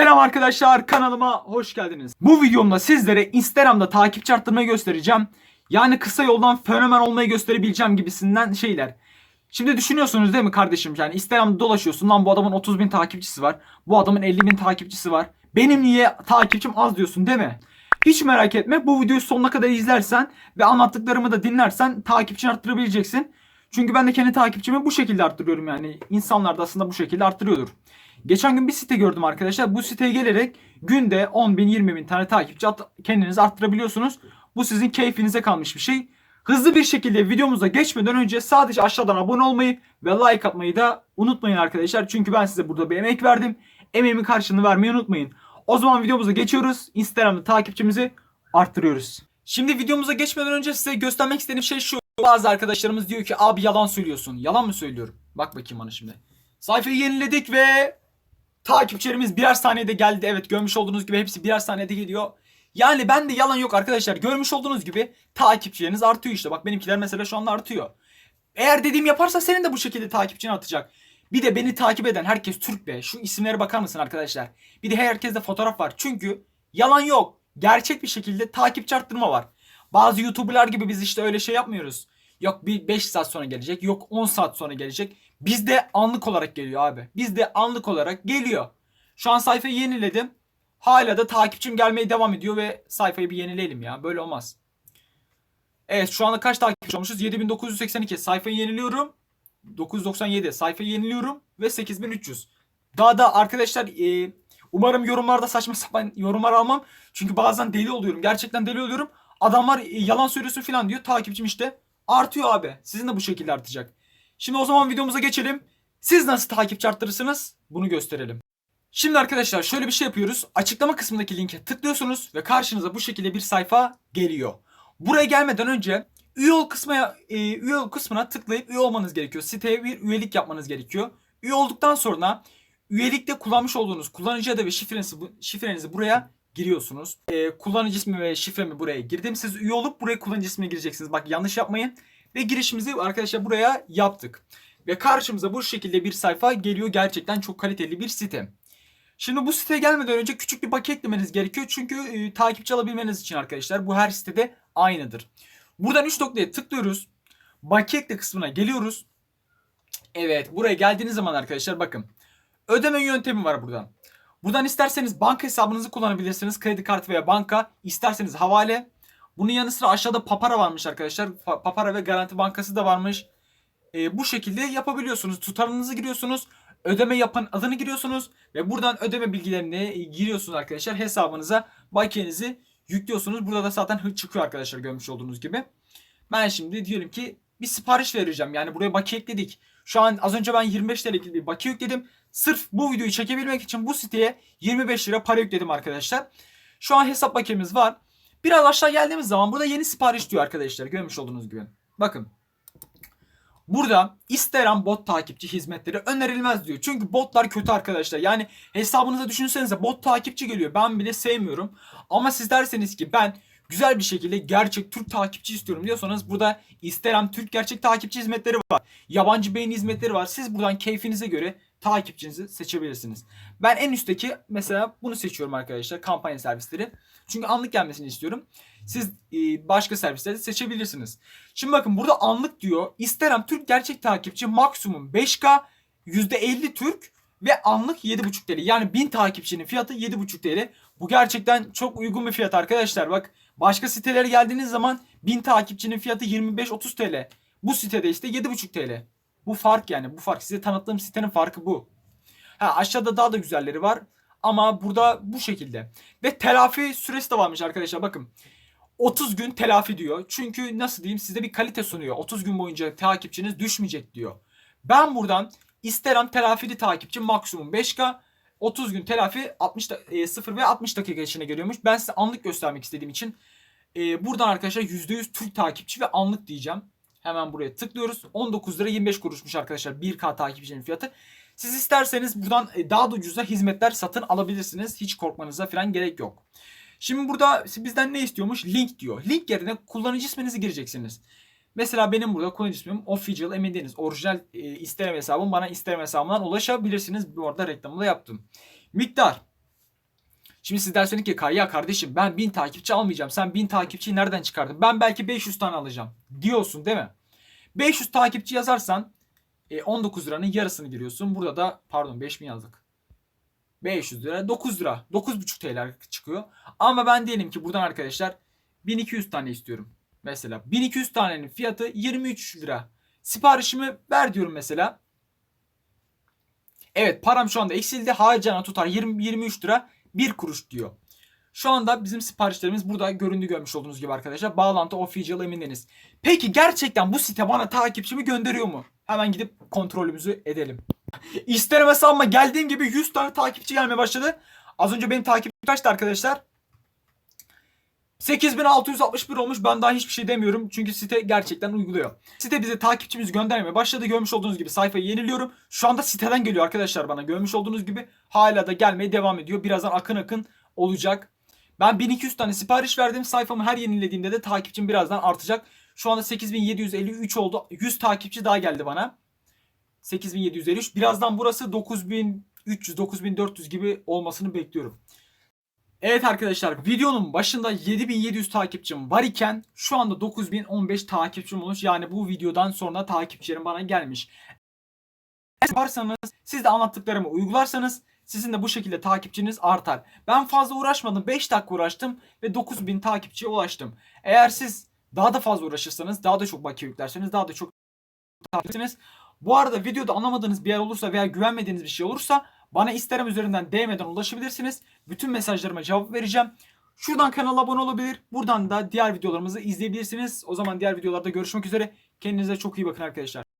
Selam arkadaşlar kanalıma hoş geldiniz. Bu videomda sizlere Instagram'da takipçi arttırmayı göstereceğim. Yani kısa yoldan fenomen olmayı gösterebileceğim gibisinden şeyler. Şimdi düşünüyorsunuz değil mi kardeşim? Yani Instagram'da dolaşıyorsun lan bu adamın 30 bin takipçisi var. Bu adamın 50 bin takipçisi var. Benim niye takipçim az diyorsun değil mi? Hiç merak etme bu videoyu sonuna kadar izlersen ve anlattıklarımı da dinlersen takipçini arttırabileceksin. Çünkü ben de kendi takipçimi bu şekilde arttırıyorum yani. İnsanlar da aslında bu şekilde arttırıyordur. Geçen gün bir site gördüm arkadaşlar. Bu siteye gelerek günde 10 bin 20 bin tane takipçi at- kendiniz arttırabiliyorsunuz. Bu sizin keyfinize kalmış bir şey. Hızlı bir şekilde videomuza geçmeden önce sadece aşağıdan abone olmayı ve like atmayı da unutmayın arkadaşlar. Çünkü ben size burada bir emek verdim. Emeğimin karşılığını vermeyi unutmayın. O zaman videomuza geçiyoruz. Instagram'da takipçimizi arttırıyoruz. Şimdi videomuza geçmeden önce size göstermek istediğim şey şu. Bazı arkadaşlarımız diyor ki abi yalan söylüyorsun. Yalan mı söylüyorum? Bak bakayım bana şimdi. Sayfayı yeniledik ve takipçilerimiz birer saniyede geldi. Evet görmüş olduğunuz gibi hepsi birer saniyede geliyor. Yani ben de yalan yok arkadaşlar. Görmüş olduğunuz gibi takipçileriniz artıyor işte. Bak benimkiler mesela şu anda artıyor. Eğer dediğim yaparsa senin de bu şekilde takipçini atacak. Bir de beni takip eden herkes Türk be. Şu isimlere bakar mısın arkadaşlar? Bir de herkeste fotoğraf var. Çünkü yalan yok. Gerçek bir şekilde takipçi arttırma var. Bazı YouTuber'lar gibi biz işte öyle şey yapmıyoruz. Yok bir 5 saat sonra gelecek. Yok 10 saat sonra gelecek. Bizde anlık olarak geliyor abi. Bizde anlık olarak geliyor. Şu an sayfayı yeniledim. Hala da takipçim gelmeye devam ediyor ve sayfayı bir yenileyelim ya. Böyle olmaz. Evet şu anda kaç takipçi olmuşuz? 7982. Sayfayı yeniliyorum. 997. Sayfayı yeniliyorum ve 8300. Daha da arkadaşlar e, umarım yorumlarda saçma sapan yorumlar almam. Çünkü bazen deli oluyorum. Gerçekten deli oluyorum. Adamlar e, yalan söylüyorsun falan diyor. Takipçim işte artıyor abi. Sizin de bu şekilde artacak. Şimdi o zaman videomuza geçelim. Siz nasıl takipçi arttırırsınız? Bunu gösterelim. Şimdi arkadaşlar şöyle bir şey yapıyoruz. Açıklama kısmındaki linke tıklıyorsunuz ve karşınıza bu şekilde bir sayfa geliyor. Buraya gelmeden önce üye ol kısmına, e, üye ol kısmına tıklayıp üye olmanız gerekiyor. Siteye bir üyelik yapmanız gerekiyor. Üye olduktan sonra üyelikte kullanmış olduğunuz kullanıcı adı ve şifrenizi, şifrenizi buraya giriyorsunuz. E, kullanıcı ismi ve şifremi buraya girdim. Siz üye olup buraya kullanıcı ismini gireceksiniz. Bak yanlış yapmayın. Ve girişimizi arkadaşlar buraya yaptık. Ve karşımıza bu şekilde bir sayfa geliyor. Gerçekten çok kaliteli bir site. Şimdi bu siteye gelmeden önce küçük bir bakiye eklemeniz gerekiyor. Çünkü e, takipçi alabilmeniz için arkadaşlar bu her sitede aynıdır. Buradan 3 noktaya tıklıyoruz. Ekle kısmına geliyoruz. Evet buraya geldiğiniz zaman arkadaşlar bakın. Ödeme yöntemi var buradan. Buradan isterseniz banka hesabınızı kullanabilirsiniz. Kredi kartı veya banka. İsterseniz havale. Bunun yanı sıra aşağıda Papara varmış arkadaşlar. Pa- Papara ve Garanti Bankası da varmış. E, bu şekilde yapabiliyorsunuz. Tutarınızı giriyorsunuz. Ödeme yapan adını giriyorsunuz. Ve buradan ödeme bilgilerini giriyorsunuz arkadaşlar. Hesabınıza bakiyenizi yüklüyorsunuz. Burada da zaten çıkıyor arkadaşlar görmüş olduğunuz gibi. Ben şimdi diyelim ki bir sipariş vereceğim. Yani buraya bakiye ekledik. Şu an az önce ben 25 TL'lik bir bakiye yükledim. Sırf bu videoyu çekebilmek için bu siteye 25 lira para yükledim arkadaşlar. Şu an hesap bakiyemiz var. Biraz aşağı geldiğimiz zaman burada yeni sipariş diyor arkadaşlar. Görmüş olduğunuz gibi. Bakın. Burada Instagram bot takipçi hizmetleri önerilmez diyor. Çünkü botlar kötü arkadaşlar. Yani hesabınıza düşünsenize bot takipçi geliyor. Ben bile sevmiyorum. Ama siz derseniz ki ben güzel bir şekilde gerçek Türk takipçi istiyorum diyorsanız burada Instagram Türk gerçek takipçi hizmetleri var. Yabancı beğeni hizmetleri var. Siz buradan keyfinize göre takipçinizi seçebilirsiniz. Ben en üstteki mesela bunu seçiyorum arkadaşlar. Kampanya servisleri. Çünkü anlık gelmesini istiyorum. Siz e, başka servisleri seçebilirsiniz. Şimdi bakın burada anlık diyor. Instagram Türk gerçek takipçi maksimum 5K %50 Türk ve anlık 7.5 TL. Yani 1000 takipçinin fiyatı 7.5 TL. Bu gerçekten çok uygun bir fiyat arkadaşlar. Bak başka sitelere geldiğiniz zaman 1000 takipçinin fiyatı 25-30 TL. Bu sitede işte 7.5 TL. Bu fark yani bu fark. Size tanıttığım sitenin farkı bu. Ha aşağıda daha da güzelleri var. Ama burada bu şekilde. Ve telafi süresi de varmış arkadaşlar bakın. 30 gün telafi diyor. Çünkü nasıl diyeyim size bir kalite sunuyor. 30 gün boyunca takipçiniz düşmeyecek diyor. Ben buradan isterim telafili takipçi maksimum 5K 30 gün telafi 60 da- e, 0 ve 60 dakika içine geliyormuş. Ben size anlık göstermek istediğim için e, buradan arkadaşlar %100 Türk takipçi ve anlık diyeceğim. Hemen buraya tıklıyoruz. 19 lira 25 kuruşmuş arkadaşlar 1K takipçinin fiyatı. Siz isterseniz buradan e, daha da ucuza hizmetler satın alabilirsiniz. Hiç korkmanıza falan gerek yok. Şimdi burada bizden ne istiyormuş? Link diyor. Link yerine kullanıcı isminizi gireceksiniz. Mesela benim burada kullanıcı ismim official emin değiliz. Orijinal e, Instagram hesabım bana Instagram hesabımdan ulaşabilirsiniz. Bu arada reklamını da yaptım. Miktar. Şimdi siz derseniz ki Kaya kardeşim ben 1000 takipçi almayacağım. Sen 1000 takipçiyi nereden çıkardın? Ben belki 500 tane alacağım diyorsun değil mi? 500 takipçi yazarsan e, 19 liranın yarısını giriyorsun. Burada da pardon 5000 yazdık. 500 lira 9 lira 9,5 TL çıkıyor. Ama ben diyelim ki buradan arkadaşlar 1200 tane istiyorum. Mesela 1200 tanenin fiyatı 23 lira. Siparişimi ver diyorum mesela. Evet param şu anda eksildi. Harcana tutar 20, 23 lira 1 kuruş diyor. Şu anda bizim siparişlerimiz burada göründü görmüş olduğunuz gibi arkadaşlar. Bağlantı official emindeniz. Peki gerçekten bu site bana takipçimi gönderiyor mu? Hemen gidip kontrolümüzü edelim. İsterim hesabıma geldiğim gibi 100 tane takipçi gelmeye başladı. Az önce benim takipçim kaçtı arkadaşlar? 8661 olmuş. Ben daha hiçbir şey demiyorum. Çünkü site gerçekten uyguluyor. Site bize takipçimiz göndermeye başladı. Görmüş olduğunuz gibi sayfayı yeniliyorum. Şu anda siteden geliyor arkadaşlar bana. Görmüş olduğunuz gibi hala da gelmeye devam ediyor. Birazdan akın akın olacak. Ben 1200 tane sipariş verdim. Sayfamı her yenilediğimde de takipçim birazdan artacak. Şu anda 8753 oldu. 100 takipçi daha geldi bana. 8753. Birazdan burası 9300 9400 gibi olmasını bekliyorum. Evet arkadaşlar videonun başında 7700 takipçim var iken şu anda 9015 takipçim olmuş. Yani bu videodan sonra takipçilerim bana gelmiş. Eğer yaparsanız siz de anlattıklarımı uygularsanız sizin de bu şekilde takipçiniz artar. Ben fazla uğraşmadım. 5 dakika uğraştım ve 9000 takipçiye ulaştım. Eğer siz daha da fazla uğraşırsanız, daha da çok bakiye yüklerseniz, daha da çok takipçiniz. Bu arada videoda anlamadığınız bir yer olursa veya güvenmediğiniz bir şey olursa bana Instagram üzerinden DM'den ulaşabilirsiniz. Bütün mesajlarıma cevap vereceğim. Şuradan kanala abone olabilir. Buradan da diğer videolarımızı izleyebilirsiniz. O zaman diğer videolarda görüşmek üzere. Kendinize çok iyi bakın arkadaşlar.